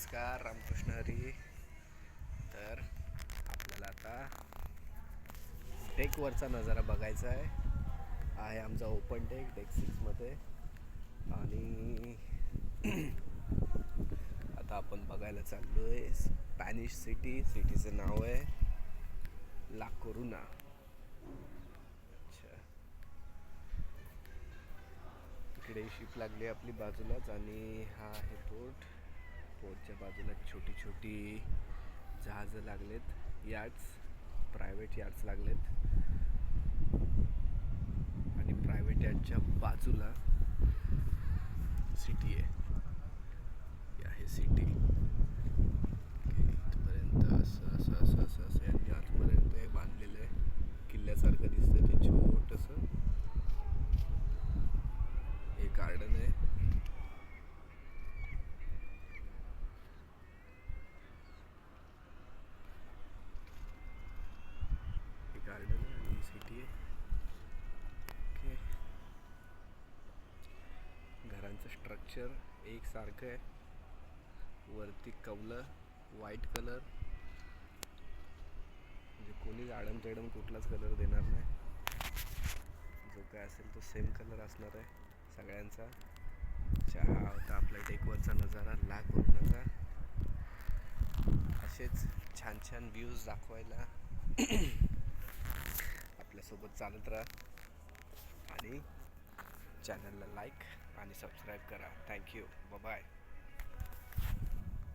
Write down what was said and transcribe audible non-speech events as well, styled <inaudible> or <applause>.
नमस्कार रामकृष्ण हरी. तर आपल्याला आता डेकवरचा नजारा बघायचा आहे. आहे आमचा ओपन डेक डेक सिक्समध्ये आणि <clears throat> आता आपण बघायला चाललो आहे स्पॅनिश सिटी. सिटीचं नाव आहे ला कोरुना. अच्छा. इकडे शिप लागली आपली बाजूलाच आणि हा आहे पोर्ट पोर्टच्या बाजूला छोटी छोटी जहाजं लागलेत. यार्ड्स प्रायव्हेट यार्ड्स लागलेत. आणि प्रायव्हेट यार्डच्या बाजूला सिटी आहे. ही आहे सिटी इथपर्यंत असं असं असं असं असं यांनी आजपर्यंत हे बांधलेलं आहे किल्ल्यासारखं दिसतंय ते छोटंसं हे गार्डन आहे हे गार्डन आहे आणि ही सिटी आहे ओके त्यांचं स्ट्रक्चर एकसारखं आहे. वरती कवलं व्हाईट कलर म्हणजे कोणीच आडम तेडम कुठलाच कलर देणार नाही. जो काय असेल तो सेम कलर असणार आहे सगळ्यांचा. चहा होता आपल्या टेकवरचा नजारा लाख करू नका असेच छान छान व्ह्यूज दाखवायला <clears throat> आपल्यासोबत चालत राहा. चॅनलला लाईक आणि सबस्क्राईब करा. Thank you bye